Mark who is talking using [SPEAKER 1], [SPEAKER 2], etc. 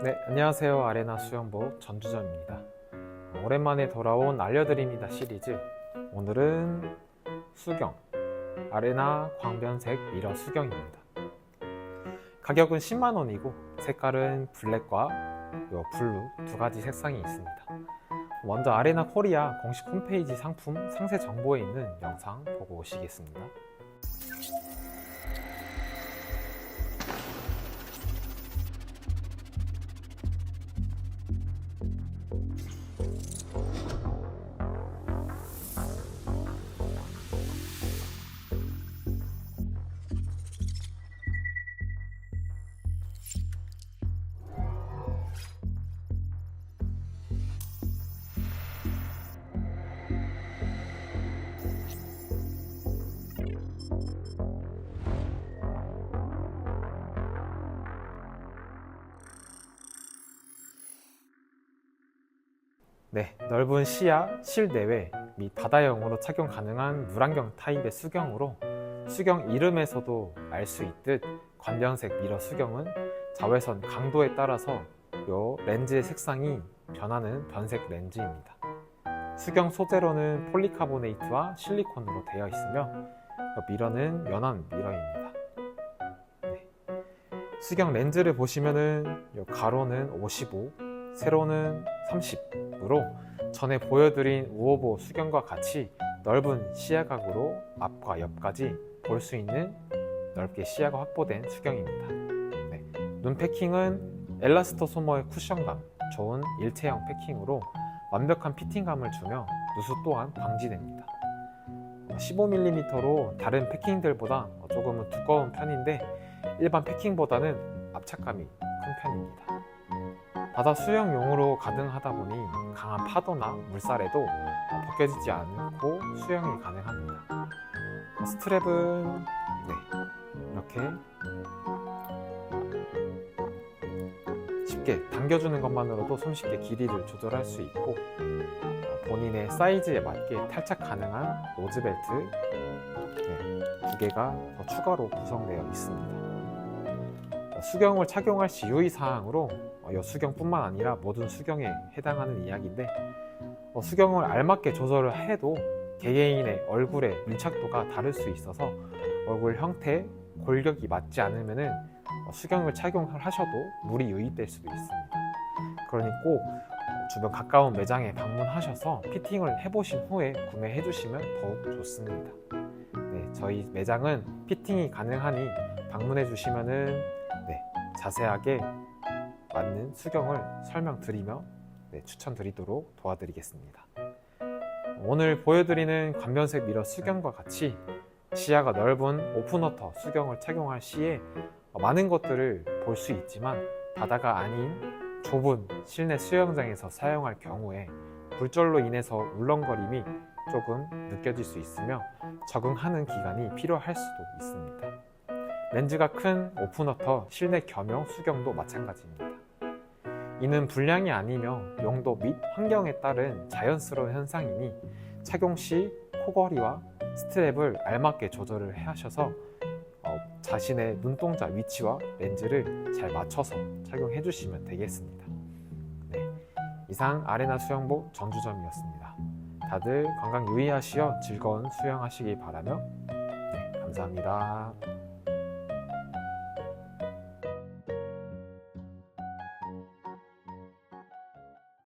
[SPEAKER 1] 네, 안녕하세요. 아레나 수영복 전주점입니다. 오랜만에 돌아온 알려드립니다 시리즈. 오늘은 수경, 아레나 광변색 미러 수경입니다. 가격은 10만원이고, 색깔은 블랙과 요 블루 두 가지 색상이 있습니다. 먼저 아레나 코리아 공식 홈페이지 상품 상세 정보에 있는 영상 보고 오시겠습니다. 네, 넓은 시야, 실내외 및 바다형으로 착용 가능한 물안경 타입의 수경으로 수경 이름에서도 알 수 있듯 관련색 미러 수경은 자외선 강도에 따라서 요 렌즈의 색상이 변하는 변색 렌즈입니다. 수경 소재로는 폴리카보네이트와 실리콘으로 되어 있으며 요 미러는 연한 미러입니다. 네. 수경 렌즈를 보시면은 요 가로는 55, 세로는 30으로 전에 보여드린 우오보 수경과 같이 넓은 시야각으로 앞과 옆까지 볼 수 있는 넓게 시야가 확보된 수경입니다. 네. 눈 패킹은 엘라스터 소머의 쿠션감, 좋은 일체형 패킹으로 완벽한 피팅감을 주며 누수 또한 방지됩니다. 15mm로 다른 패킹들보다 조금은 두꺼운 편인데 일반 패킹보다는 압착감이 큰 편입니다. 바다 수영용으로 가능하다 보니 강한 파도나 물살에도 벗겨지지 않고 수영이 가능합니다. 스트랩은 네, 이렇게 쉽게 당겨주는 것만으로도 손쉽게 길이를 조절할 수 있고 본인의 사이즈에 맞게 탈착 가능한 노즈벨트 네, 두 개가 더 추가로 구성되어 있습니다. 수경을 착용할 시 유의사항으로 어, 여수경뿐만 아니라 모든 수경에 해당하는 이야기인데 어, 수경을 알맞게 조절을 해도 개개인의 얼굴의 밀착도가 다를 수 있어서 얼굴 형태, 골격이 맞지 않으면 수경을 착용을 하셔도 물이 유입될 수도 있습니다. 그러니 꼭 주변 가까운 매장에 방문하셔서 피팅을 해보신 후에 구매해 주시면 더욱 좋습니다. 네, 저희 매장은 피팅이 가능하니 방문해 주시면은 네, 자세하게 맞는 수경을 설명드리며 네, 추천드리도록 도와드리겠습니다. 오늘 보여드리는 관변색 미러 수경과 같이 시야가 넓은 오픈워터 수경을 착용할 시에 많은 것들을 볼 수 있지만 바다가 아닌 좁은 실내 수영장에서 사용할 경우에 굴절로 인해서 울렁거림이 조금 느껴질 수 있으며 적응하는 기간이 필요할 수도 있습니다. 렌즈가 큰 오픈워터 실내 겸용 수경도 마찬가지입니다. 이는 불량이 아니며 용도 및 환경에 따른 자연스러운 현상이니 착용 시 코걸이와 스트랩을 알맞게 조절을 하셔서 어, 자신의 눈동자 위치와 렌즈를 잘 맞춰서 착용해 주시면 되겠습니다. 네, 이상 아레나 수영복 전주점이었습니다. 다들 건강 유의하시어 즐거운 수영하시기 바라며 네, 감사합니다.